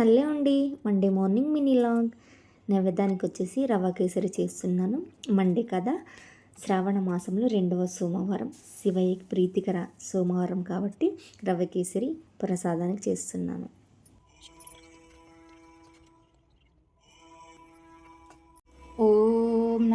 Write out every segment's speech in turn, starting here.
Hello అండి Monday morning మినీ లాంగ్ నైవేద్యానికి వచ్చేసి రవ్వ కేసరి చేస్తున్నాను. మండే కదా. శ్రావణ మాసంలో రెండవ సోమవారం. శివయ్యకి ప్రీతికర సోమవారం కాబట్టి రవ్వ కేసరి ప్రసాదానికి చేస్తున్నాను.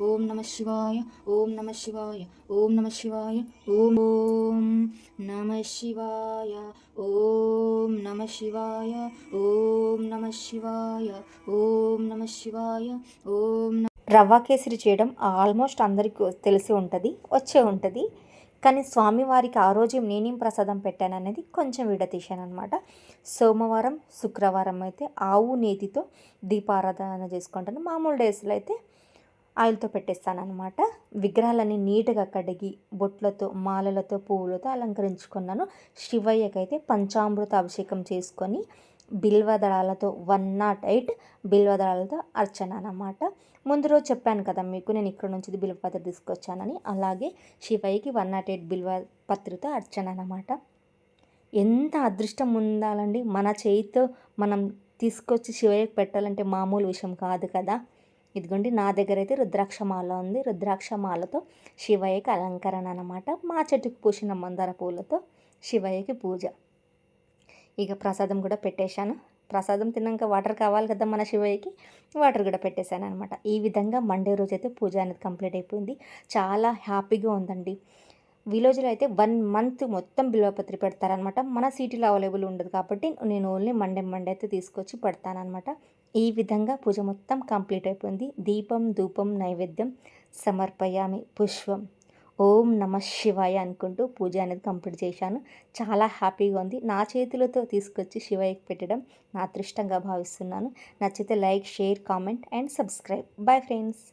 ఓం నమ శివాయ ఓం నమ శివాయ ఓం నమ శివాయ ఓం ఓం నమ శివాయ ఓం నమ శివాయ ఓం నమ శివాయ ఓం నమ శివాయ ఓం రవ్వ కేసరి చేయడం ఆల్మోస్ట్ అందరికీ తెలిసి ఉంటుంది వచ్చే ఉంటుంది. కానీ స్వామివారికి ఆ రోజు నేనేం ప్రసాదం పెట్టాను అనేది కొంచెం విడతీశాను అనమాట సోమవారం శుక్రవారం అయితే ఆవు నేతితో దీపారాధన చేసుకుంటాను. మామూలు డేస్లో అయితే ఆయిల్తో పెట్టేస్తాను అనమాట విగ్రహాలన్నీ నీట్గా కడిగి బొట్లతో మాలలతో పువ్వులతో అలంకరించుకున్నాను. శివయ్యకైతే పంచామృత అభిషేకం చేసుకొని బిల్వదళాలతో వన్ నాట్ ఎయిట్ బిల్వదళాలతో అర్చన అనమాట ముందు రోజు చెప్పాను కదా మీకు నేను ఇక్కడ నుంచి బిల్వపత్ర తీసుకొచ్చానని. అలాగే శివయ్యకి వన్ నాట్ ఎయిట్ బిల్వ పత్రితో అర్చన అనమాట ఎంత అదృష్టం ఉండాలండి. మన చేయితో మనం తీసుకొచ్చి శివయ్యకి పెట్టాలంటే మామూలు విషయం కాదు కదా. ఇదిగోండి నా దగ్గర అయితే రుద్రాక్షమాల ఉంది. రుద్రాక్షమాలతో శివయ్యకి అలంకరణ అనమాట మా చెట్టుకు పూసిన మందార పూలతో శివయ్యకి పూజ. ఇక ప్రసాదం కూడా పెట్టేశాను. ప్రసాదం తిన్నాక వాటర్ కావాలి కదా మన శివయ్యకి? వాటర్ కూడా పెట్టేశాను అనమాట ఈ విధంగా మండే రోజు అయితే పూజ అనేది కంప్లీట్ అయిపోయింది. చాలా హ్యాపీగా ఉందండి. విలేజ్లో అయితే వన్ మంత్ మొత్తం బిల్వపత్రి పెడతారనమాట మన సిటీలో అవైలబుల్ ఉండదు కాబట్టి నేను ఓన్లీ మండే మండే అయితే తీసుకొచ్చి పెడతానమాట ఈ విధంగా పూజ మొత్తం కంప్లీట్ అయిపోయింది. దీపం ధూపం నైవేద్యం సమర్పయామి. పుష్పం. ఓం నమ శివాయ అనుకుంటూ పూజ అనేది కంప్లీట్ చేశాను. చాలా హ్యాపీగా ఉంది. నా చేతులతో తీసుకొచ్చి శివయ్యకి పెట్టడం నా అదృష్టంగా భావిస్తున్నాను. నచ్చితే like share comment and subscribe. Bye friends.